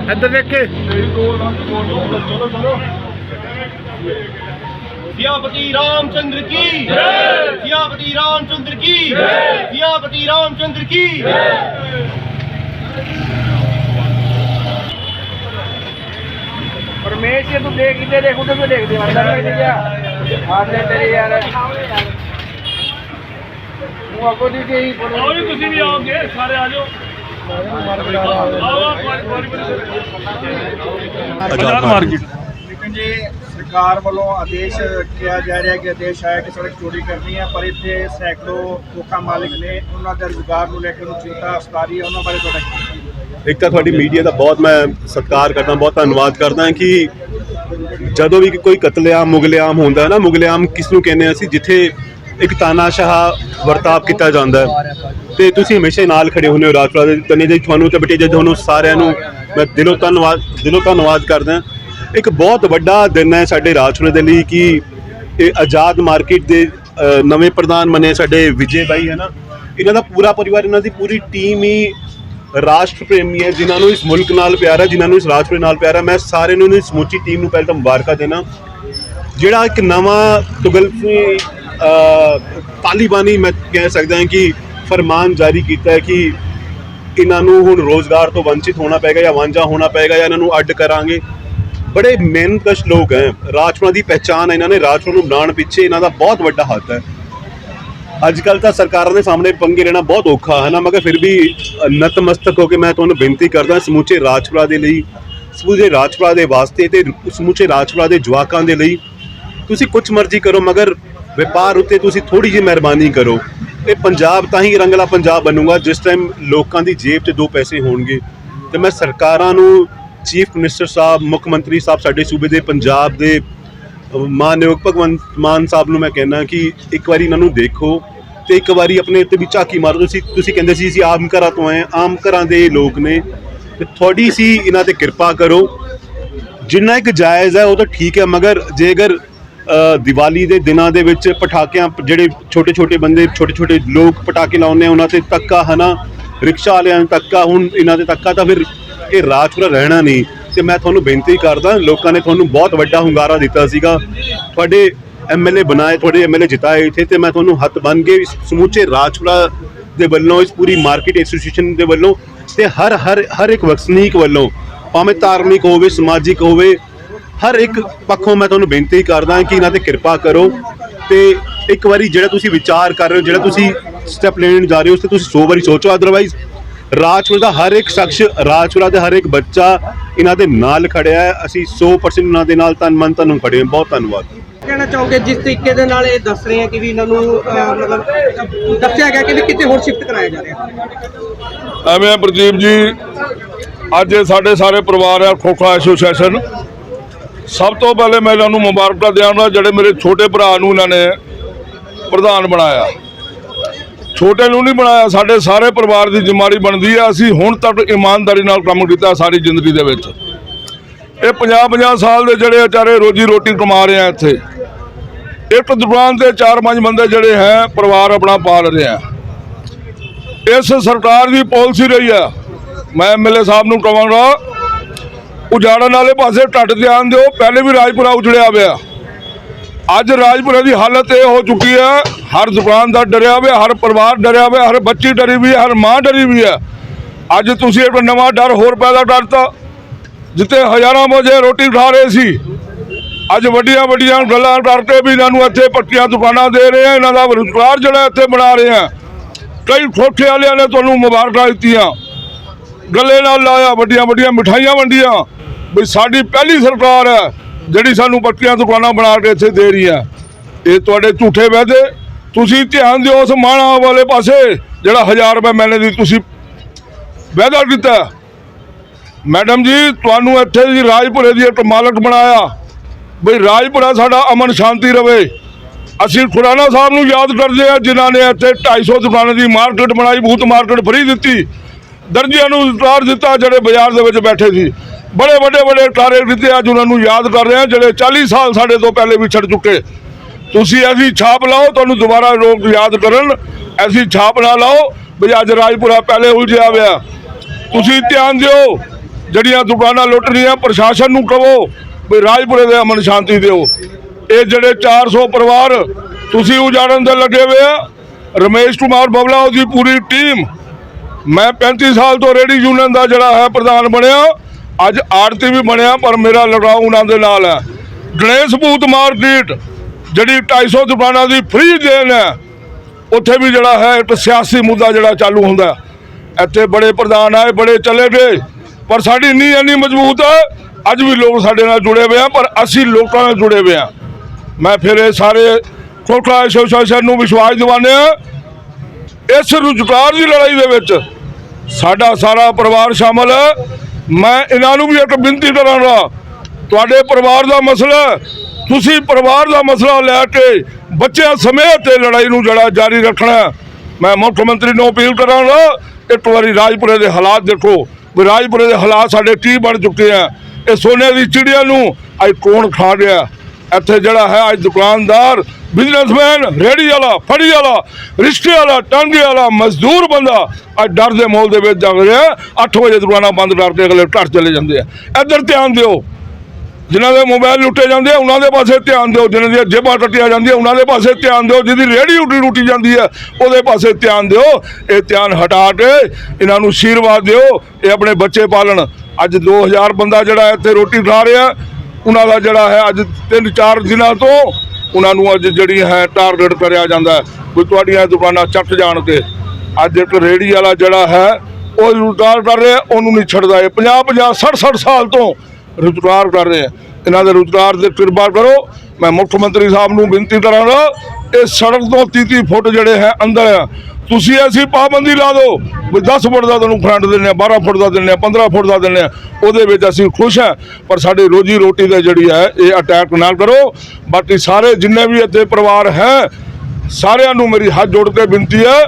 ਇੱਧਰ ਦੇਖ ਕੇ सियापति रामचंद्र की जय सियापति रामचंद्र की जय सियापति रामचंद्र की परमेश ये तू देख इधर देख उधर तो देख दे अंदर में नहीं गया आते तेरे यार वो आपको दी गई ਆਓ ਜੀ ਤੁਸੀਂ ਵੀ ਆਓਗੇ ਸਾਰੇ ਆ ਜਾਓ ਬਾਜ਼ਾਰ ਮਾਰਕੀਟ। ਲੇਕਿਨ ਜੀ ਸਰਕਾਰ ਵੱਲੋਂ ਆਦੇਸ਼ ਕਿਹਾ ਜਾ ਰਿਹਾ ਕਿ ਆਦੇਸ਼ ਆਇਆ ਕਿ ਸੜਕ ਚੋਰੀ ਕਰਨੀ ਹੈ ਪਰ ਇੱਥੇ ਸੈਂਕੜੋ ਦੁਕਾਨ ਮਾਲਕ ਨੇ ਉਹਨਾਂ ਦੇ ਰੁਜ਼ਗਾਰ ਨੂੰ ਲੈ ਕੇ ਉਹਨੂੰ ਚਿੰਤਾ ਸਤਾਰੀ ਹੈ ਉਹਨਾਂ ਬਾਰੇ ਤੁਹਾਡਾ ਕੀ ਇੱਕ ਤਾਂ ਤੁਹਾਡੀ ਮੀਡੀਆ ਦਾ ਬਹੁਤ ਮੈਂ ਸਤਿਕਾਰ ਕਰਦਾ ਬਹੁਤ ਧੰਨਵਾਦ ਕਰਦਾ ਕਿ ਜਦੋਂ ਵੀ ਕੋਈ ਕਤਲੇਆਮ ਮੁਗਲੇਆਮ ਹੁੰਦਾ ਹੈ ਨਾ ਮੁਗਲੇਆਮ ਕਿਸ ਨੂੰ ਕਹਿੰਦੇ ਅਸੀਂ ਜਿੱਥੇ ਇੱਕ ਤਾਨਾਸ਼ਾਹ ਵਰਤਾਵ ਕੀਤਾ ਜਾਂਦਾ ਹੈ। ਤੇ ਤੁਸੀਂ ਹਮੇਸ਼ਾ ਹੀ ਨਾਲ ਖੜੇ ਹੁੰਦੇ ਹੋ ਰਾਜਪੁਰਾ ਦੇ, ਤਨੇ ਜੀ ਤੁਹਾਨੂੰ ਤੇ ਬਟੇ ਜੀ ਤੁਹਾਨੂੰ ਸਾਰਿਆਂ ਨੂੰ ਮੈਂ ਦਿਲੋਂ ਧੰਨਵਾਦ ਦਿਲੋਂ ਧੰਨਵਾਦ ਕਰਦਾ ਇੱਕ ਬਹੁਤ ਵੱਡਾ ਦਿਨ ਹੈ ਸਾਡੇ ਰਾਜਪੁਰਾ ਦੇ ਲਈ ਕਿ ਇਹ ਆਜ਼ਾਦ ਮਾਰਕੀਟ ਦੇ ਨਵੇਂ ਪ੍ਰਧਾਨ ਬਣੇ ਸਾਡੇ ਵਿਜੇ ਬਾਈ, ਹੈ ਨਾ? ਇਹਨਾਂ ਦਾ ਪੂਰਾ ਪਰਿਵਾਰ, ਇਹਨਾਂ ਦੀ ਪੂਰੀ ਟੀਮ ਹੀ ਰਾਸ਼ਟਰ ਪ੍ਰੇਮੀ ਹੈ, ਜਿਨ੍ਹਾਂ ਨੂੰ ਇਸ ਮੁਲਕ ਨਾਲ ਪਿਆਰ ਹੈ, ਜਿਨ੍ਹਾਂ ਨੂੰ ਇਸ ਰਾਜਪੁਰੇ ਨਾਲ ਪਿਆਰ ਹੈ। ਮੈਂ ਸਾਰਿਆਂ ਨੂੰ ਇਸ ਸਮੁੱਚੀ ਟੀਮ ਨੂੰ ਪਹਿਲਾਂ ਤਾਂ ਮੁਬਾਰਕਾਂ ਦੇਣਾ। ਜਿਹੜਾ ਇੱਕ ਨਵਾਂ ਤੁਗਲਫੀ ਤਾਲਿਬਾਨੀ, ਮੈਂ ਕਹਿ ਸਕਦਾ ਹਾਂ ਕਿ ਫਰਮਾਨ ਜਾਰੀ ਕੀਤਾ ਹੈ ਕਿ ਇਹਨਾਂ ਨੂੰ ਹੁਣ ਰੋਜ਼ਗਾਰ ਤੋਂ ਵੰਚਿਤ ਹੋਣਾ ਪਏਗਾ ਜਾਂ ਵਾਂਝਾ ਹੋਣਾ ਪਏਗਾ ਜਾਂ ਇਹਨਾਂ ਨੂੰ ਅੱਡ ਕਰਾਂਗੇ। ਬੜੇ ਮਿਹਨਤਕਸ਼ ਲੋਕ ਹੈ। ਰਾਜਪੁਰਾ ਦੀ ਪਹਿਚਾਨ ਹੈ। ਇਹਨਾਂ ਨੇ ਰਾਜਪੁਰਾ ਨੂੰ ਬਣਾਉਣ ਪਿੱਛੇ ਇਹਨਾਂ ਦਾ ਬਹੁਤ ਵੱਡਾ ਹੱਥ ਹੈ। ਅੱਜ ਕੱਲ ਤਾਂ ਸਰਕਾਰਾਂ ਦੇ ਸਾਹਮਣੇ ਪੰਗੇ ਲੈਣਾ ਬਹੁਤ ਔਖਾ ਹੈ ਨਾ, ਮਗਰ ਫਿਰ ਵੀ ਨਤਮਸਤਕ ਹੋ ਕੇ ਮੈਂ ਤੁਹਾਨੂੰ ਬੇਨਤੀ ਕਰਦਾ, ਸਮੁੱਚੇ ਰਾਜਪੁਰਾ ਦੇ ਲਈ, ਸਮੁੱਚੇ ਰਾਜਪੁਰਾ ਦੇ ਵਾਸਤੇ ਤੇ ਸਮੁੱਚੇ ਰਾਜਪੁਰਾ ਦੇ ਜਵਾਕਾਂ ਦੇ ਲਈ ਤੁਸੀਂ ਕੁਝ ਮਰਜ਼ੀ ਕਰੋ, ਮਗਰ ਵਪਾਰ ਉੱਤੇ ਤੁਸੀਂ ਥੋੜੀ ਜਿਹੀ ਮਿਹਰਬਾਨੀ ਕਰੋ। ਇਹ ਪੰਜਾਬ ਤਾਂ ਹੀ ਰੰਗਲਾ ਪੰਜਾਬ ਬਣੂਗਾ, ਜਿਸ ਟਾਈਮ ਲੋਕਾਂ ਦੀ ਜੇਬ 'ਚ ਦੋ ਪੈਸੇ ਹੋਣਗੇ। ਤੇ ਮੈਂ ਸਰਕਾਰਾਂ ਨੂੰ ਚੀਫ ਮਿਨਿਸਟਰ ਸਾਹਿਬ, ਮੁੱਖ ਮੰਤਰੀ ਸਾਹਿਬ ਸਾਡੇ ਸੂਬੇ ਦੇ, ਪੰਜਾਬ ਦੇ ਮਾਨਯੋਗ ਭਗਵੰਤ ਮਾਨ ਸਾਹਿਬ ਨੂੰ ਮੈਂ ਕਹਿਣਾ ਕਿ ਇੱਕ ਵਾਰੀ ਇਹਨਾਂ ਨੂੰ ਦੇਖੋ ਤੇ ਇੱਕ ਵਾਰੀ ਆਪਣੇ ਉੱਤੇ ਵੀ ਝਾਕੀ ਮਾਰੋ। ਤੁਸੀਂ ਤੁਸੀਂ ਕਹਿੰਦੇ ਸੀ, ਅਸੀਂ ਆਮ ਘਰਾਂ ਤੋਂ ਆਏ ਆਮ ਘਰਾਂ ਦੇ ਲੋਕ ਨੇ। ਤੇ ਥੋੜੀ ਸੀ ਇਹਨਾਂ ਤੇ ਕਿਰਪਾ ਕਰੋ। ਜਿੰਨਾ ਇੱਕ ਜਾਇਜ਼ ਹੈ, ਉਹ ਤਾਂ ਠੀਕ ਹੈ, ਮਗਰ ਜੇ ਅਗਰ ਦੀਵਾਲੀ ਦੇ ਦਿਨਾਂ ਦੇ ਵਿੱਚ ਪਟਾਕਿਆਂ ਜਿਹੜੇ ਛੋਟੇ ਛੋਟੇ ਬੰਦੇ ਛੋਟੇ ਛੋਟੇ ਲੋਕ ਪਟਾਕੇ ਲਾਉਂਦੇ ਆ, ਉਹਨਾਂ ਤੇ ਤੱਕਾ, ਹਨਾ? ਰਿਕਸ਼ਾ ਵਾਲਿਆਂ ਨੂੰ ਤੱਕਾ, ਹੁਣ ਇਹਨਾਂ ਦੇ ਤੱਕਾ ਤਾਂ ਫਿਰ ਇਹ ਰਾਜਪੁਰਾ ਰਹਿਣਾ ਨਹੀਂ। ਤੇ ਮੈਂ ਤੁਹਾਨੂੰ ਬੇਨਤੀ ਕਰਦਾ, ਲੋਕਾਂ ਨੇ ਤੁਹਾਨੂੰ ਬਹੁਤ ਵੱਡਾ ਹੁੰਗਾਰਾ ਦਿੱਤਾ ਸੀਗਾ। ਤੁਹਾਡੇ ਐਮਐਲਏ ਬਣਾਏ, ਤੁਹਾਡੇ ਐਮਐਲਏ ਜਿਤਾਏ ਇੱਥੇ ਤੇ ਮੈਂ ਤੁਹਾਨੂੰ ਹੱਥ ਬੰਨ ਕੇ ਇਸ ਸਮੁੱਚੇ ਰਾਜਪੁਰਾ ਦੇ ਵੱਲੋਂ, ਇਸ ਪੂਰੀ ਮਾਰਕੀਟ ਐਸੋਸੀਏਸ਼ਨ ਦੇ ਵੱਲੋਂ ਤੇ ਹਰ ਹਰ ਹਰ ਇੱਕ ਵਸਨੀਕ ਵੱਲੋਂ, ਭਾਵੇਂ ਧਾਰਮਿਕ ਹੋਵੇ, ਸਮਾਜਿਕ ਹੋਵੇ ਹਰ ਇੱਕ ਪੱਖੋਂ ਮੈਂ ਤੁਹਾਨੂੰ ਬੇਨਤੀ ਕਰਦਾ ਕਿ ਇਹਨਾਂ ਤੇ ਕਿਰਪਾ ਕਰੋ ਤੇ ਇੱਕ ਵਾਰੀ ਜਿਹੜਾ ਤੁਸੀਂ ਵਿਚਾਰ ਕਰ ਰਹੇ ਹੋ ਜਿਹੜਾ ਤੁਸੀਂ ਸਟੈਪ ਲੈਣ ਜਾ ਰਹੇ ਹੋ ਉਸ ਤੇ ਤੁਸੀਂ 100 ਵਾਰੀ ਸੋਚੋ। ਅਦਰਵਾਈਜ਼ ਰਾਜਪੁਰਾ ਦਾ ਹਰ ਇੱਕ ਸ਼ਖਸ ਰਾਜਪੁਰਾ ਦਾ ਹਰ ਇੱਕ ਬੱਚਾ ਇਹਨਾਂ ਦੇ ਨਾਲ ਖੜਿਆ ਹੈ। ਅਸੀਂ 100% ਉਹਨਾਂ ਦੇ ਨਾਲ ਤਨ ਮਨ ਤਨ ਖੜੇ ਹਾਂ। ਬਹੁਤ ਧੰਨਵਾਦ। ਕਹਿਣਾ ਚਾਹੋਗੇ? ਜਿਸ ਤਰੀਕੇ ਦੇ ਨਾਲ ਇਹ ਦੱਸ ਰਹੇ ਆ ਕਿ ਵੀ ਇਹਨਾਂ ਨੂੰ ਮਤਲਬ ਦੱਸਿਆ ਗਿਆ ਕਿ ਵੀ ਕਿਤੇ ਹੋਰ ਸ਼ਿਫਟ ਕਰਾਇਆ ਜਾ ਰਿਹਾ। ਐਵੇਂ ਆ ਪ੍ਰਦੀਪ ਜੀ ਅੱਜ ਇਹ ਸਾਡੇ ਸਾਰੇ ਪਰਿਵਾਰ ਆ ਖੋਖਾ ਐਸੋਸੀਏਸ਼ਨ। ਸਭ ਤੋਂ ਪਹਿਲੇ ਮੈਂ ਇਹਨਾਂ ਨੂੰ ਮੁਬਾਰਕਾਂ ਦਿਆਂਗਾ, ਜਿਹੜੇ ਮੇਰੇ ਛੋਟੇ ਭਰਾ ਨੂੰ ਇਹਨਾਂ ਨੇ ਪ੍ਰਧਾਨ ਬਣਾਇਆ। ਛੋਟੇ ਨੂੰ ਨਹੀਂ ਬਣਾਇਆ, ਸਾਡੇ ਸਾਰੇ ਪਰਿਵਾਰ ਦੀ ਜ਼ਿੰਮੇਵਾਰੀ ਬਣਦੀ ਆ। ਅਸੀਂ ਹੁਣ ਤੱਕ ਇਮਾਨਦਾਰੀ ਨਾਲ ਕੰਮ ਕੀਤਾ ਸਾਰੀ ਜ਼ਿੰਦਗੀ ਦੇ ਵਿੱਚ। ਇਹ 50 50 ਸਾਲ ਦੇ ਜਿਹੜੇ ਵਿਚਾਰੇ ਰੋਜੀ ਰੋਟੀ ਕਮਾ ਰਹੇ ਆ ਇੱਥੇ। ਇੱਕ ਦੁਕਾਨ ਤੇ ਚਾਰ ਪੰਜ ਬੰਦੇ ਜਿਹੜੇ ਹੈ, ਪਰਿਵਾਰ ਆਪਣਾ ਪਾਲ ਰਹੇ ਆ। ਇਸ ਸਰਕਾਰ ਦੀ ਪਾਲਿਸੀ ਰਹੀ ਆ। ਮੈਂ ਐਮਐਲਏ ਸਾਹਿਬ ਨੂੰ ਕਹਾਂਗਾ ਉਜਾੜਨ ਵਾਲੇ ਪਾਸੇ ਟੱਟ ਧਿਆਨ ਦਿਓ, ਪਹਿਲੇ ਵੀ ਰਾਜਪੁਰਾ ਉਜੜਿਆ ਹੋਇਆ। ਅੱਜ ਰਾਜਪੁਰਾ ਦੀ ਹਾਲਤ ਇਹ ਹੋ ਚੁੱਕੀ ਹੈ, ਹਰ ਦੁਕਾਨਦਾਰ ਡਰਿਆ ਹੋਇਆ, ਹਰ ਪਰਿਵਾਰ ਡਰਿਆ ਹੋਇਆ, ਹਰ ਬੱਚੀ ਡਰੀ ਵੀ ਹੈ, ਹਰ ਮਾਂ ਡਰੀ ਵੀ ਹੈ। ਅੱਜ ਤੁਸੀਂ ਇੱਕ ਨਵਾਂ ਡਰ ਹੋਰ ਪੈਦਾ ਕਰਤਾ, ਜਿੱਥੇ ਹਜ਼ਾਰਾਂ ਵਜੇ ਰੋਟੀ ਖਾ ਰਹੇ ਸੀ। ਅੱਜ ਵੱਡੀਆਂ ਵੱਡੀਆਂ ਗੱਲਾਂ ਕਰਕੇ ਵੀ ਇਹਨਾਂ ਨੂੰ ਇੱਥੇ ਪੱਟੀਆਂ ਦੁਕਾਨਾਂ ਦੇ ਰਹੇ ਆ ਇਹਨਾਂ ਦਾ ਰੁਜ਼ਗਾਰ ਜਿਹੜਾ ਇੱਥੇ ਬਣਾ ਰਹੇ ਆ ਕਈ ਖੋਖੇ ਵਾਲਿਆਂ ਨੇ ਤੁਹਾਨੂੰ ਮੁਬਾਰਕਾਂ ਦਿੱਤੀਆਂ। ਗੱਲੇ ਨਾਲ ਲਾਇਆ, ਵੱਡੀਆਂ ਵੱਡੀਆਂ ਮਿਠਾਈਆਂ ਵੰਡੀਆਂ। ਵੀ ਸਾਡੀ ਪਹਿਲੀ ਸਰਕਾਰ ਹੈ, ਜਿਹੜੀ ਸਾਨੂੰ ਪੱਕੀਆਂ ਦੁਕਾਨਾਂ ਬਣਾ ਕੇ ਇੱਥੇ ਦੇ ਰਹੀ ਹੈ। ਇਹ ਤੁਹਾਡੇ ਝੂਠੇ ਵਾਅਦੇ। ਤੁਸੀਂ ਧਿਆਨ ਦਿਓ ਉਸ ਮਾਣਾ ਵਾਲੇ ਪਾਸੇ, ਜਿਹੜਾ 1000 ਰੁਪਏ ਮਹੀਨੇ ਦੀ ਤੁਸੀਂ ਵਾਅਦਾ ਕੀਤਾ। ਮੈਡਮ ਜੀ, ਤੁਹਾਨੂੰ ਇੱਥੇ ਦੀ ਰਾਜਪੁਰੇ ਦੀ ਇੱਕ ਮਾਲਕ ਬਣਾਇਆ। ਬਈ ਰਾਜਪੁਰਾ ਸਾਡਾ ਅਮਨ ਸ਼ਾਂਤੀ ਰਵੇ। ਅਸੀਂ ਖੁਰਾਨਾ ਸਾਹਿਬ ਨੂੰ ਯਾਦ ਕਰਦੇ ਆ ਜਿਨ੍ਹਾਂ ਨੇ ਇੱਥੇ 250 ਦੁਕਾਨਾਂ ਦੀ ਮਾਰਕੀਟ ਬਣਾਈ ਭੂਤ ਮਾਰਕੀਟ ਫਰੀ ਦਿੱਤੀ। ਦਰਜੀਆਂ ਨੂੰ ਰੁਜ਼ਗਾਰ ਦਿੱਤਾ, ਜਿਹੜੇ ਬਾਜ਼ਾਰ ਦੇ ਵਿੱਚ ਬੈਠੇ ਸੀ। ਬੜੇ ਵੱਡੇ ਵੱਡੇ ਟਾਰੇ ਦਿੱਤੇ ਅੱਜ ਉਹਨਾਂ ਨੂੰ ਯਾਦ ਕਰ ਰਹੇ ਹਾਂ, ਜਿਹੜੇ 40 ਸਾਲ ਸਾਡੇ ਤੋਂ ਪਹਿਲੇ ਵਿਛੜ ਚੁੱਕੇ। ਤੁਸੀਂ ਐਸੀ ਛਾਪ ਲਾਓ, ਤੁਹਾਨੂੰ ਦੁਬਾਰਾ ਲੋਕ ਯਾਦ ਕਰਨ। ਐਸੀ ਛਾਪ ਨਾ ਲਾਓ ਵੀ ਅੱਜ ਰਾਜਪੁਰਾ ਪਹਿਲੇ ਉਲਝਿਆ ਹੋਇਆ। ਤੁਸੀਂ ਧਿਆਨ ਦਿਓ, ਜਿਹੜੀਆਂ ਦੁਕਾਨਾਂ ਲੁੱਟ ਰਹੀਆਂ ਪ੍ਰਸ਼ਾਸਨ ਨੂੰ ਕਹੋ ਵੀ ਰਾਜਪੁਰੇ ਦੇ ਅਮਨ ਸ਼ਾਂਤੀ ਦਿਓ। ਇਹ ਜਿਹੜੇ 400 ਪਰਿਵਾਰ ਤੁਸੀਂ ਉਜਾੜਨ ਦੇ ਲੱਗੇ ਹੋਏ ਆ, ਰਮੇਸ਼ ਕੁਮਾਰ ਬਬਲਾ ਉਹਦੀ ਪੂਰੀ ਟੀਮ। ਮੈਂ 35 ਸਾਲ ਤੋਂ ਰੇਡੀ ਯੂਨੀਅਨ ਦਾ ਜਿਹੜਾ ਹੈ ਪ੍ਰਧਾਨ ਬਣਿਆ। ਅੱਜ ਆੜਤੀ ਵੀ ਬਣਿਆ, ਪਰ ਮੇਰਾ ਲੜਾਉ ਉਹਨਾਂ ਦੇ ਨਾਲ ਹੈ। ਗਣੇਸ਼ ਭੂਤ ਮਾਰਕੀਟ ਜਿਹੜੀ 250 ਦੁਕਾਨਾਂ ਦੀ ਫ੍ਰੀ ਦੇਣ ਹੈ, ਉੱਥੇ ਵੀ ਜਿਹੜਾ ਹੈ, ਇੱਕ ਸਿਆਸੀ ਮੁੱਦਾ ਜਿਹੜਾ ਚਾਲੂ ਹੁੰਦਾ ਇੱਥੇ ਬੜੇ ਪ੍ਰਧਾਨ ਆਏ, ਬੜੇ ਚਲੇ ਗਏ, ਪਰ ਸਾਡੀ ਨੀਂਹ ਇੰਨੀ ਮਜ਼ਬੂਤ ਹੈ, ਅੱਜ ਵੀ ਲੋਕ ਸਾਡੇ ਨਾਲ ਜੁੜੇ ਹੋਏ ਆ, ਪਰ ਅਸੀਂ ਲੋਕਾਂ ਨਾਲ ਜੁੜੇ ਹੋਏ ਆ। ਮੈਂ ਫਿਰ ਇਹ ਸਾਰੇ ਖੋਖਲਾ ਐਸੋਸੀਏਸ਼ਨ ਨੂੰ ਵਿਸ਼ਵਾਸ ਦਿਵਾਉਂਦੇ ਆ ਇਸ ਰੁਜ਼ਗਾਰ ਦੀ ਲੜਾਈ ਦੇ ਵਿੱਚ ਸਾਡਾ ਸਾਰਾ ਪਰਿਵਾਰ ਸ਼ਾਮਲ ਹੈ। ਮੈਂ ਇਹਨਾਂ ਨੂੰ ਵੀ ਇੱਕ ਬੇਨਤੀ ਕਰਾਂਗਾ। ਤੁਹਾਡੇ ਪਰਿਵਾਰ ਦਾ ਮਸਲਾ ਤੁਸੀਂ ਪਰਿਵਾਰ ਦਾ ਮਸਲਾ ਲੈ ਕੇ ਬੱਚਿਆਂ ਸਮੇਤ 'ਤੇ ਲੜਾਈ ਨੂੰ ਜਿਹੜਾ ਜਾਰੀ ਰੱਖਣਾ ਮੈਂ ਮੁੱਖ ਮੰਤਰੀ ਨੂੰ ਅਪੀਲ ਕਰਾਂਗਾ, ਇੱਕ ਵਾਰੀ ਰਾਜਪੁਰੇ ਦੇ ਹਾਲਾਤ ਦੇਖੋ। ਵੀ ਰਾਜਪੁਰੇ ਦੇ ਹਾਲਾਤ ਸਾਡੇ ਕੀ ਬਣ ਚੁੱਕੇ ਆ। ਇਹ ਸੋਨੇ ਦੀ ਚਿੜੀਆਂ ਨੂੰ ਅੱਜ ਕੌਣ ਖਾ ਗਿਆ? ਇੱਥੇ ਜਿਹੜਾ ਹੈ ਅੱਜ ਦੁਕਾਨਦਾਰ ਬਿਜ਼ਨਸਮੈਨ ਰੇੜੀ ਵਾਲਾ, ਫੜੀ ਵਾਲਾ, ਰਿਸ਼ਤੇ ਵਾਲਾ, ਟਾਂਗੇ ਵਾਲਾ, ਮਜ਼ਦੂਰ ਬੰਦਾ ਅੱਜ ਡਰ ਦੇ ਮੋਲ ਦੇ ਵਿੱਚ ਜਾ ਰਿਹਾ 8 ਵਜੇ ਦੁਕਾਨਾਂ ਬੰਦ ਕਰਕੇ ਅਗਲੇ ਘਰ ਚਲੇ ਜਾਂਦੇ ਆ। ਇੱਧਰ ਧਿਆਨ ਦਿਓ। ਜਿਨ੍ਹਾਂ ਦੇ ਮੋਬਾਈਲ ਲੁੱਟੇ ਜਾਂਦੇ ਆ, ਉਹਨਾਂ ਦੇ ਪਾਸੇ ਧਿਆਨ ਦਿਓ। ਜਿਨ੍ਹਾਂ ਦੀਆਂ ਜੇਬਾਂ ਟੱਟੀਆਂ ਜਾਂਦੀਆਂ, ਉਹਨਾਂ ਦੇ ਪਾਸੇ ਧਿਆਨ ਦਿਓ। ਜਿਹਦੀ ਰੇੜੀ ਉੱਟੀ ਲੁੱਟੀ ਜਾਂਦੀ ਹੈ ਉਹਦੇ ਪਾਸੇ ਧਿਆਨ ਦਿਓ। ਇਹ ਧਿਆਨ ਹਟਾ ਕੇ ਇਹਨਾਂ ਨੂੰ ਆਸ਼ੀਰਵਾਦ ਦਿਓ। ਇਹ ਆਪਣੇ ਬੱਚੇ ਪਾਲਣ। ਅੱਜ 2000 ਬੰਦਾ ਜਿਹੜਾ ਇੱਥੇ ਰੋਟੀ ਖਾ ਰਿਹਾ ਉਹਨਾਂ ਦਾ ਜਿਹੜਾ ਹੈ ਅੱਜ 3-4 ਦਿਨਾਂ ਤੋਂ ਉਹਨਾਂ ਨੂੰ ਅੱਜ ਜਿਹੜੀ ਹੈ ਟਾਰਗੇਟ ਕਰਿਆ ਜਾਂਦਾ ਹੈ ਵੀ ਤੁਹਾਡੀਆਂ ਦੁਕਾਨਾਂ ਚੱਟ ਜਾਣ ਕੇ ਅੱਜ ਇੱਕ ਰੇੜੀ ਵਾਲਾ ਜਿਹੜਾ ਹੈ, ਉਹ ਰੁਜ਼ਗਾਰ ਕਰ ਰਿਹਾ, ਉਹਨੂੰ ਨਹੀਂ ਛੱਡਦਾ ਇਹ। 50 50 60 60 ਸਾਲ ਤੋਂ ਰੁਜ਼ਗਾਰ ਕਰ ਰਹੇ। ਆ ਇਹਨਾਂ ਦੇ ਰੁਜ਼ਗਾਰ ਦੇ ਕਿਰਪਾ ਕਰੋ। ਮੈਂ ਮੁੱਖ ਮੰਤਰੀ ਸਾਹਿਬ ਨੂੰ ਬੇਨਤੀ ਕਰਾਂਗਾ ਇਹ ਸੜਕ ਤੋਂ 30 ਫੁੱਟ ਜਿਹੜੇ ਹੈ ਅੰਦਰ ਆ ਤੁਸੀਂ ਐਸੀ ਪਾਬੰਦੀ ਲਾ ਦਿਓ। ਵੀ 10 ਫੁੱਟ ਦਾ ਤੁਹਾਨੂੰ ਫਰੰਟ ਦਿੰਦੇ ਆ 12 ਫੁੱਟ ਦਾ ਦਿੰਦੇ ਆ 15 ਫੁੱਟ ਦਾ ਦਿੰਦੇ ਆ ਉਹਦੇ ਵਿੱਚ ਅਸੀਂ ਖੁਸ਼ ਹਾਂ, ਪਰ ਸਾਡੀ ਰੋਜੀ ਰੋਟੀ ਦਾ ਜਿਹੜੀ ਹੈ, ਇਹ ਅਟੈਕ ਨਾ ਕਰੋ। ਬਾਕੀ ਸਾਰੇ ਜਿੰਨੇ ਵੀ ਇੱਥੇ ਪਰਿਵਾਰ ਹੈ, ਸਾਰਿਆਂ ਨੂੰ ਮੇਰੀ ਹੱਥ ਜੋੜ ਕੇ ਬੇਨਤੀ ਹੈ,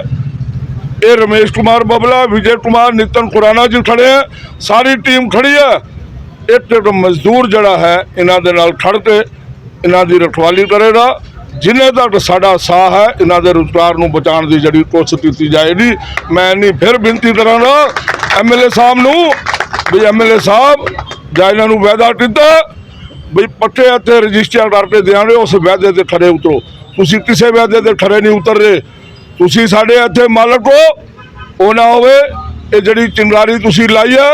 ਇਹ ਰਮੇਸ਼ ਕੁਮਾਰ ਬਬਲਾ, ਵਿਜੇ ਕੁਮਾਰ, ਨਿਤਨ ਖੁਰਾਨਾ ਜੀ ਖੜੇ ਹੈ, ਸਾਰੀ ਟੀਮ ਖੜੀ ਹੈ। ਇੱਕ ਇੱਕ ਮਜ਼ਦੂਰ ਜਿਹੜਾ ਹੈ, ਇਹਨਾਂ ਦੇ ਨਾਲ ਖੜ ਕੇ ਇਹਨਾਂ ਦੀ ਰਖਵਾਲੀ ਕਰੇਗਾ। ਜਿੰਨੇ ਤੱਕ ਸਾਡਾ ਸਾਹ ਹੈ, ਇਹਨਾਂ ਦੇ ਰੁਜ਼ਗਾਰ ਨੂੰ ਬਚਾਉਣ ਦੀ ਜਿਹੜੀ ਕੋਸ਼ਿਸ਼ ਕੀਤੀ ਜਾਏਗੀ, ਮੈਂ ਨਹੀਂ ਫਿਰ ਬੇਨਤੀ ਕਰਾਂਗਾ ਐਮਐਲਏ ਸਾਹਿਬ ਨੂੰ ਵੀ ਐਮਐਲਏ ਸਾਹਿਬ, ਜਾਂ ਇਹਨਾਂ ਨੂੰ ਵਾਅਦਾ ਕੀਤਾ ਵੀ ਪੱਕੇ ਇੱਥੇ ਰਜਿਸਟਰ ਕਰਕੇ ਦਿਆਂਗੇ, ਉਸ ਵਾਅਦੇ ਤੇ ਖੜੇ ਉਤਰੋ। ਤੁਸੀਂ ਕਿਸੇ ਵਾਅਦੇ ਤੇ ਖੜੇ ਨਹੀਂ ਉਤਰ ਰਹੇ ਤੁਸੀਂ ਸਾਡੇ ਇੱਥੇ ਮਾਲਕ ਹੋ, ਉਹ ਨਾ ਹੋਵੇ, ਇਹ ਜਿਹੜੀ ਚਿੰਗਾਰੀ ਤੁਸੀਂ ਲਾਈ ਹੈ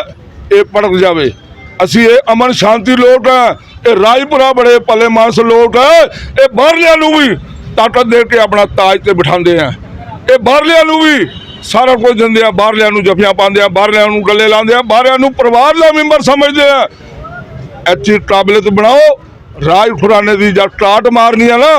ਇਹ ਪੜਕ ਜਾਵੇ। ਅਸੀਂ ਇਹ ਅਮਨ ਸ਼ਾਂਤੀ ਲੋਕ ਹੈ, ਇਹ ਰਾਜਪੁਰਾ ਬੜੇ ਭਲੇ ਮਾਨਸ ਲੋਕ ਹੈ, ਇਹ ਬਾਹਰਲਿਆਂ ਨੂੰ ਵੀ ਤਾਕਤ ਦੇ ਕੇ ਆਪਣਾ ਤਾਜ ਤੇ ਬਿਠਾਉਂਦੇ ਆ। ਇਹ ਬਾਹਰਲਿਆਂ ਨੂੰ ਵੀ ਸਾਰਾ ਕੁਝ ਦਿੰਦੇ ਆ, ਬਾਹਰਲਿਆਂ ਨੂੰ ਜਫੀਆਂ ਪਾਉਂਦੇ ਆ, ਬਾਹਰਲਿਆਂ ਨੂੰ ਗੱਲੇ ਲਾਉਂਦੇ ਆ, ਬਾਹਰਲਿਆਂ ਨੂੰ ਪਰਿਵਾਰ ਦਾ ਮੈਂਬਰ ਸਮਝਦੇ ਆ। ਐਚੀ ਕਾਬਲੀਅਤ ਬਣਾਓ ਰਾਜ ਖੁਰਾਨੇ ਦੀ ਜਦ ਟਾਟ ਮਾਰਨੀ ਆ ਨਾ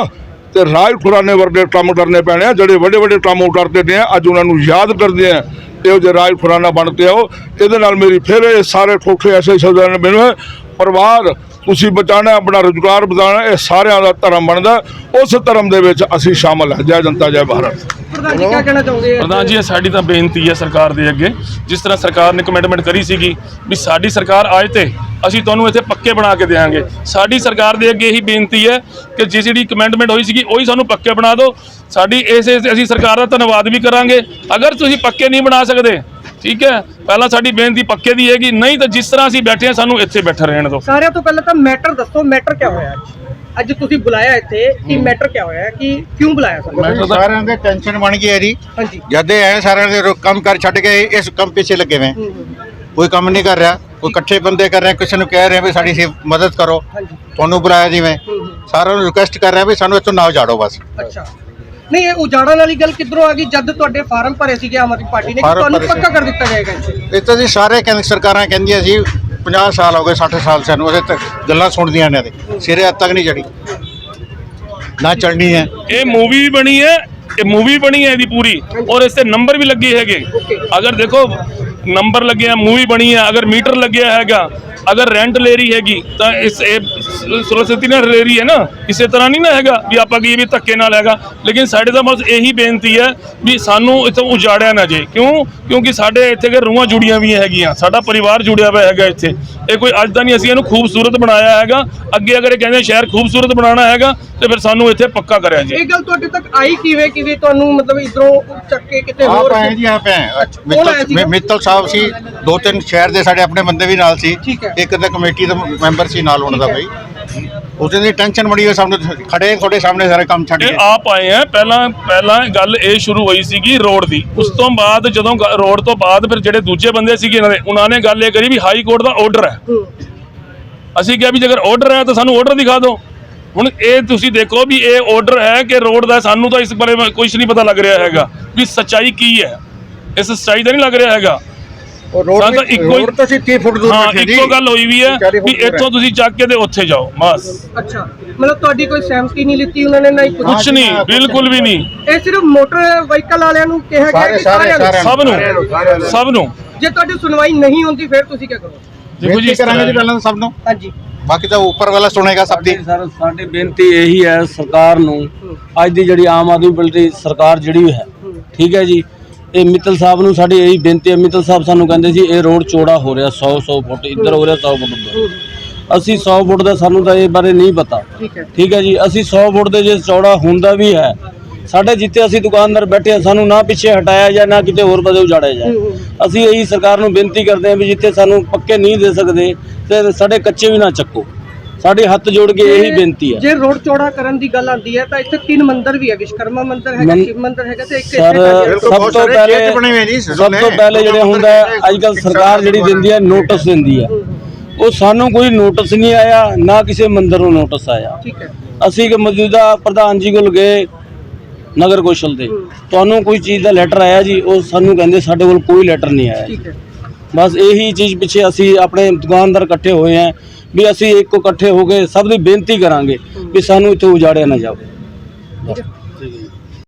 ਤੇ ਰਾਜ ਖੁਰਾਨੇ ਵਰਗੇ ਕੰਮ ਕਰਨੇ ਪੈਣੇ ਆ, ਜਿਹੜੇ ਵੱਡੇ ਵੱਡੇ ਕੰਮ ਉਹ ਕਰਦੇ ਨੇ ਅੱਜ ਉਹਨਾਂ ਨੂੰ ਯਾਦ ਕਰਦੇ ਆ ਇਹੋ ਜੇ ਰਾਜ ਖੁਰਾਨਾ ਬਣ ਕੇ ਆਓ ਇਹਦੇ ਨਾਲ ਮੇਰੀ ਫਿਰ ਇਹ ਸਾਰੇ ਠੋਕੇ ਐਸੇ ਸ਼ਬਦਾਂ ਨੇ ਮੈਨੂੰ ਪਰਿਵਾਰ ਤੁਸੀਂ ਬਚਾਣਾ ਆਪਣਾ ਰੁਜ਼ਗਾਰ ਵਧਾਉਣਾ ਇਹ ਸਾਰਿਆਂ ਦਾ ਧਰਮ ਬਣਦਾ। ਉਸ ਧਰਮ ਦੇ ਵਿੱਚ ਅਸੀਂ ਸ਼ਾਮਲ ਹਾਂ। ਜੈ ਜਨਤਾ ਜੈ ਭਾਰਤ। ਪ੍ਰਧਾਨ ਜੀ ਕੀ ਕਹਿਣਾ ਚਾਹੋਗੇ? ਪ੍ਰਧਾਨ ਜੀ ਇਹ ਸਾਡੀ ਤਾਂ ਬੇਨਤੀ ਹੈ ਸਰਕਾਰ ਦੇ ਅੱਗੇ। ਜਿਸ ਤਰ੍ਹਾਂ ਸਰਕਾਰ ਨੇ ਕਮਿਟਮੈਂਟ ਕਰੀ ਸੀਗੀ ਵੀ ਸਾਡੀ ਸਰਕਾਰ ਆਏ ਤੇ ਅਸੀਂ ਤੁਹਾਨੂੰ ਇੱਥੇ ਪੱਕੇ ਬਣਾ ਕੇ ਦੇਵਾਂਗੇ ਸਾਡੀ ਸਰਕਾਰ ਦੇ ਅੱਗੇ ਇਹੀ ਬੇਨਤੀ ਹੈ ਕਿ ਜਿਸ ਜਿਹੜੀ ਕਮਿਟਮੈਂਟ ਹੋਈ ਸੀਗੀ ਉਹੀ ਸਾਨੂੰ ਪੱਕੇ ਬਣਾ ਦਿਓ। ਸਾਡੀ ਇਸ ਇਸ- ਅਸੀਂ ਸਰਕਾਰ ਦਾ ਧੰਨਵਾਦ ਵੀ ਕਰਾਂਗੇ। ਅਗਰ ਤੁਸੀਂ ਪੱਕੇ ਨਹੀਂ ਬਣਾ ਸਕਦੇ ਠੀਕ ਹੈ? ਪਹਿਲਾਂ ਸਾਡੀ ਬੇਨਤੀ ਪੱਕੇ ਦੀ ਹੈਗੀ ਨਹੀਂ ਤਾਂ ਜਿਸ ਤਰ੍ਹਾਂ ਅਸੀਂ ਬੈਠੇ ਹਾਂ ਸਾਨੂੰ ਇੱਥੇ ਬੈਠੇ ਰਹਿਣ ਦਿਓ। ਸਾਰਿਆਂ ਤੋਂ ਪਹਿਲਾਂ ਤਾਂ ਮੈਟਰ ਦੱਸੋ ਮੈਟਰ ਕੀ ਹੋਇਆ ਅੱਜ? ਅੱਜ ਤੁਸੀਂ ਬੁਲਾਇਆ ਇੱਥੇ ਕਿ ਮੈਟਰ ਕੀ ਹੋਇਆ ਕਿ ਕਿਉਂ ਬੁਲਾਇਆ ਸਾਨੂੰ? ਸਾਰਿਆਂ ਦੇ ਟੈਨਸ਼ਨ ਬਣ ਗਈ ਹੈ ਜੀ ਹਾਂਜੀ। ਜਦ ਇਹ ਹੈ ਸਾਰਿਆਂ ਦੇ ਰੋ- ਕੰਮ ਕਰ ਛੱਡ ਕੇ ਇਸ ਕੰਮ ਪਿੱਛੇ ਲੱਗੇ ਹੋਏ ਹੂੰ, ਕੋਈ ਕੰਮ ਨਹੀਂ ਕਰ ਰਿਹਾ ਕੋਈ ਇਕੱਠੇ ਬੰਦੇ ਕਰ ਰਹੇ ਕਿਸੇ ਨੂੰ ਕਹਿ ਰਹੇ ਵੀ ਸਾਡੀ ਸੇ ਮਦਦ ਕਰੋ। ਹਾਂਜੀ। ਤੁਹਾਨੂੰ ਬੁਲਾਇਆ ਜਿਵੇਂ ਹੂੰ, ਹੂੰ, ਸਾਰਿਆਂ ਨੂੰ ਰਿਕੁਐਸਟ ਕਰ ਰਿਹਾ ਵੀ ਸਾਨੂੰ ਇੱਥੋਂ ਨਾ ਉਜਾੜੋ ਬਸ। ਅੱਛਾ। ਨਹੀਂ ਇਹ ਉਜਾੜਨ ਵਾਲੀ ਗੱਲ ਕਿੱਧਰੋਂ ਆ ਗਈ? ਜਦ ਤੁਹਾਡੇ ਫਾਰਮ ਭਰੇ ਸੀਗੇ ਆਮ ਆਦਮੀ ਪਾਰਟੀ ਨੇ ਕਿ ਫਾਰਮ ਤੁਹਾਨੂੰ ਭਰੇ। ਪੱਕਾ ਕਰ ਦਿੱਤਾ ਜਾਏਗਾ ਇੱਥੇ? ਇਹ ਤਾਂ ਜੀ ਸਾਰੇ ਕਹਿੰਦੇ ਸਰਕਾਰਾਂ ਕਹਿੰਦੀਆਂ ਸੀ 50 ਸਾਲ ਹੋ ਗਏ 60 ਸਾਲ ਸਾਨੂੰ ਉਹਦੇ ਤੱਕ ਗੱਲਾਂ ਸੁਣਦੀਆਂ ਨੇ ਦੇ ਸਿਰੇ ਹੱਦ ਤੱਕ ਨਹੀਂ ਚੜੀ ਨਾ ਚੜਨੀ ਹੈ। ਇਹ ਮੂਵੀ ਬਣੀ ਹੈ ਇਹ ਮੂਵੀ ਬਣੀ ਹੈ ਇਹਦੀ ਪੂਰੀ। ਔਰ ਇਸ ਤੇ ਨੰਬਰ ਵੀ ਲੱਗੇ ਹੈਗੇ. ਅਗਰ ਦੇਖੋ ਨੰਬਰ ਲੱਗਿਆ ਮੂਵੀ ਬਣੀ ਹੈ ਅਗਰ ਮੀਟਰ ਲੱਗਿਆ ਹੈਗਾ ਅਗਰ ਰੈਂਟ ਲੈ ਰਹੀ ਹੈਗੀ ਤਾਂ ਇਸ ਇਹ ਸਰਵਸਤੀ ਨਾਲ ਲੈ ਰਹੀ ਹੈ ਨਾ ਇਸੇ ਤਰ੍ਹਾਂ ਨਹੀਂ ਨਾ ਹੈਗਾ ਵੀ ਆਪਾਂ ਕਹੀਏ ਵੀ ਧੱਕੇ ਨਾਲ ਹੈਗਾ ਲੇਕਿਨ ਸਾਡੇ ਦਾ ਬਸ ਇਹੀ ਬੇਨਤੀ ਹੈ ਵੀ ਸਾਨੂੰ ਇੱਥੋਂ ਉਜਾੜਿਆ ਨਾ ਜੇ ਕਿਉਂ? ਕਿਉਂਕਿ ਸਾਡੇ ਇੱਥੇ ਕੇ ਰੂਹਾਂ ਜੁੜੀਆਂ ਵੀ ਹੈਗੀਆਂ ਸਾਡਾ ਪਰਿਵਾਰ ਜੁੜਿਆ ਹੋਇਆ ਹੈਗਾ ਇੱਥੇ। ਇਹ ਕੋਈ ਅੱਜ ਦਾ ਨਹੀਂ ਅਸੀਂ ਇਹਨੂੰ ਖੂਬਸੂਰਤ ਬਣਾਇਆ ਹੈਗਾ ਅੱਗੇ ਅਗਰ ਇਹ ਕਹਿੰਦੇ ਸ਼ਹਿਰ ਖੂਬਸੂਰਤ ਬਣਾਉਣਾ ਹੈਗਾ ਤੇ ਫਿਰ ਸਾਨੂੰ ਇੱਥੇ ਪੱਕਾ ਕਰਿਆ ਜੀ ਇਹ ਗੱਲ ਤੁਹਾਡੇ ਤੱਕ ਆਈ ਕਿਵੇਂ ਕਿਵੇਂ ਤੁਹਾਨੂੰ ਮਤਲਬ ਇਧਰੋਂ ਚੱਕ ਕੇ ਕਿਤੇ ਹੋਰ ਆਪ ਆਏ ਜੀ ਆਪ ਆਏ? ਮਿੱਤਲ ਮਿੱਤਲ ਸਾਹਿਬ ਸੀ ਦੋ ਤਿੰਨ ਸ਼ਹਿਰ ਦੇ ਸਾਡੇ ਆਪਣੇ ਬੰਦੇ ਵੀ ਨਾਲ ਸੀ। ਠੀਕ ਹੈ। ਇੱਕ ਤਾਂ ਕਮੇਟੀ ਦਾ ਮੈਂਬਰ ਸੀ ਨਾਲ ਉਹਨਾਂ ਦਾ ਬਈ। ਉਹਦੇ ਦੀ ਟੈਨਸ਼ਨ ਬੜੀ ਹੋਈ ਸਾਹਮਣੇ ਖੜੇ ਤੁਹਾਡੇ ਸਾਹਮਣੇ ਸਾਰੇ ਕੰਮ ਛੱਡ ਇਹ ਕੇ ਆਪ ਆਏ ਆ। ਪਹਿਲਾਂ ਪਹਿਲਾਂ ਗੱਲ ਇਹ ਸ਼ੁਰੂ ਹੋਈ ਸੀਗੀ ਰੋਡ ਦੀ। ਉਸ ਤੋਂ ਬਾਅਦ ਜਦੋਂ ਗ- ਰੋਡ ਤੋਂ ਬਾਅਦ ਫਿਰ ਜਿਹੜੇ ਦੂਜੇ ਬੰਦੇ ਸੀਗੇ ਇਹਨਾਂ ਦੇ ਉਹਨਾਂ ਨੇ ਗੱਲ ਇਹ ਕਰੀ ਵੀ ਹਾਈ ਕੋਰਟ ਦਾ ਆਰਡਰ ਹੈ। ਹੂੰ। ਅਸੀਂ ਕਿਹਾ ਵੀ ਜੇਕਰ ਆਰਡਰ ਹੈ ਤਾਂ ਸਾਨੂੰ ਆਰਡਰ ਦਿਖਾ ਦਿਓ। ਹੁਣ ਇਹ ਤੁਸੀਂ ਦੇਖੋ ਵੀ ਇਹ ਆਰਡਰ ਹੈ ਕਿ ਰੋਡ ਦਾ ਸਾਨੂੰ ਤਾਂ ਇਸ ਬਾਰੇ ਕੁਝ ਨਹੀਂ ਪਤਾ ਲੱਗ ਰਿਹਾ ਹੈਗਾ। ਵੀ ਸੱਚਾਈ ਕੀ ਹੈ? ਇਸ ਸੱਚਾਈ ਦਾ ਨਹੀਂ ਲੱਗ ਰਿਹਾ ਹੈਗਾ। ਉਹ ਰੋਡ ਸਾਨੂੰ ਤਾਂ ਇੱਕੋ ਹੀ- ਰੋਡ ਤੋਂ ਸੀ 30 ਫੁੱਟ ਦੂਰ ਹਾਂ ਬੈਠੇ ਜੀ ਇੱਕੋ ਗੱਲ ਹੋਈ ਵੀ ਹੈ ਵੀ ਫੁੱਟ ਦੂਰ ਇੱਥੋਂ ਤੁਸੀਂ ਚੱਕ ਕੇ ਤੇ ਉੱਥੇ ਜਾਓ ਬਸ। ਅੱਛਾ ਮਤਲਬ ਤੁਹਾਡੀ ਕੋਈ ਸਹਿਮਤੀ ਨਹੀਂ ਲਿੱਤੀ ਉਹਨਾਂ ਨੇ ਨਾ ਹੀ ਕੁਝ ਕੁਛ ਨਹੀਂ ਬਿਲਕੁਲ ਵੀ ਨਹੀਂ। ਇਹ ਸਿਰਫ ਮੋਟਰ ਵਹੀਕਲ ਵਾਲਿਆਂ ਨੂੰ ਕਿਹਾ ਗਿਆ ਸਾਰੇ ਕਿ ਸਾਰੇ ਸਾਰਿਆਂ ਨੂੰ। ਸਾਰੇ ਸਭ ਨੂੰ ਸਭ ਨੂੰ। ਜੇ ਤੁਹਾਡੀ ਸੁਣਵਾਈ ਨਹੀਂ ਹੁੰਦੀ ਫਿਰ ਤੁਸੀਂ ਕੀ ਕਰੋਗੇ? ਦੇਖੋ ਜੀ ਬੇਨਤੀ ਇਸ ਤਰ੍ਹਾਂ ਕਰਾਂਗੇ ਜੀ ਪਹਿਲਾਂ ਤਾਂ ਸਭ ਨੂੰ। ਹਾਂਜੀ। ਬਾਕੀ ਤਾਂ ਉੱਪਰ ਵਾਲਾ ਸੁਣੇਗਾ ਸਭ ਦੀ। ਸਰ ਸਾਡੀ ਬੇਨਤੀ ਇਹੀ ਹੈ ਸਰਕਾਰ ਨੂੰ। ਅੱਜ ਦੀ ਜਿਹੜੀ ਆਮ ਆਦਮੀ ਪਾਰਟੀ ਸਰਕਾਰ ਜਿਹੜੀ ਹੈ ਠੀਕ ਹੈ ਜੀ ਇਹ ਮਿੱਤਲ ਸਾਹਿਬ ਨੂੰ ਸਾਡੀ ਇਹੀ ਬੇਨਤੀ ਹੈ ਮਿੱਤਲ ਸਾਹਿਬ ਸਾਨੂੰ ਕਹਿੰਦੇ ਸੀ ਇਹ ਰੋਡ ਚੌੜਾ ਹੋ ਰਿਹਾ 100 100 ਫੁੱਟ ਇੱਧਰ ਹੋ ਰਿਹਾ 100 ਫੁੱਟ ਉੱਧਰ। ਅਸੀਂ 100 ਫੁੱਟ ਦਾ ਸਾਨੂੰ ਤਾਂ ਇਹ ਬਾਰੇ ਨਹੀਂ ਪਤਾ। ਠੀਕ ਹੈ। ਠੀਕ ਹੈ ਜੀ ਅਸੀਂ 100 ਫੁੱਟ ਦੇ ਜੇ ਚੌੜਾ ਹੁੰਦਾ ਵੀ ਹੈ ਸਾਡੇ ਜਿੱਥੇ ਅਸੀਂ ਦੁਕਾਨਦਾਰ ਬੈਠੇ ਹਾਂ ਸਾਨੂੰ ਨਾ ਪਿੱਛੇ ਹਟਾਇਆ ਜਾਂ ਨਾ ਕਿਤੇ ਹੋਰ ਪਾਸੇ ਉਜਾੜਿਆ ਜਾਏ। ਅਸੀਂ ਇਹੀ ਸਰਕਾਰ ਨੂੰ ਬੇਨਤੀ ਕਰਦੇ ਹਾਂ ਵੀ ਜਿੱਥੇ ਸਾਨੂੰ ਪੱਕੇ ਨਹੀਂ ਦੇ ਸਕਦੇ ਤੇ ਸਾਡੇ ਕੱਚੇ ਵੀ ਨਾ ਚੱਕੋ। ਸਾਡੇ ਹੱਥ ਜੋੜ ਕੇ ਇਹੀ ਬੇਨਤੀ ਹੈ ਜੇ ਰੋਡ ਚੌੜਾ ਕਰਨ ਦੀ ਗੱਲ ਆਉਂਦੀ ਹੈ ਤਾਂ ਇੱਥੇ ਤਿੰਨ ਮੰਦਿਰ ਵੀ ਹੈ ਵਿਸ਼ਕਰਮਾ ਮੰਦਿਰ ਹੈਗਾ ਸ਼ਿਵ ਮੰਦਿਰ ਹੈਗਾ ਤੇ ਇੱਕ ਸਰ ਸਭ ਤੋਂ ਸਾਰੇ ਪਹਿਲੇ ਸਭ ਤੋਂ। ਪਹਿਲੇ ਜਿਹੜੇ ਹੁੰਦਾ ਹੈ ਅੱਜ ਕੱਲ ਸਰਕਾਰ ਜਿਹੜੀ ਦਿੰਦੀ ਹੈ। ਨੋਟਿਸ ਦਿੰਦੀ ਹੈ। ਉਹ ਸਾਨੂੰ ਕੋਈ ਨੋਟਿਸ ਨਹੀਂ ਆਇਆ ਨਾ ਕਿਸੇ ਮੰਦਰ ਨੂੰ ਨੋਟਿਸ ਆਇਆ। ਠੀਕ ਹੈ। ਅਸੀਂ ਕਿ ਮੌਜੂਦਾ ਪ੍ਰਧਾਨ ਜੀ ਕੋਲ ਗਏ ਨਗਰ ਕੌਸ਼ਲ ਦੇ। ਤੁਹਾਨੂੰ ਕੋਈ ਚੀਜ਼ ਦਾ ਲੈਟਰ ਆਇਆ ਜੀ ਉਹ ਸਾਨੂੰ ਕਹਿੰਦੇ ਸਾਡੇ ਕੋਲ ਕੋਈ ਲੈਟਰ ਨਹੀਂ ਆਇਆ। ਠੀਕ ਹੈ। ਬਸ ਇਹੀ ਚੀਜ਼ ਪਿੱਛੇ ਅਸੀਂ ਆਪਣੇ ਦੁਕਾਨਦਾਰ ਇਕੱਠੇ ਹੋਏ ਹਾਂ ਵੀ ਅਸੀਂ ਇੱਕੋ ਇਕੱਠੇ ਹੋ ਕੇ ਸਭ ਦੀ ਬੇਨਤੀ ਕਰਾਂਗੇ ਵੀ ਸਾਨੂੰ ਇੱਥੋਂ ਉਜਾੜਿਆ ਨਾ ਜਾਵੇ।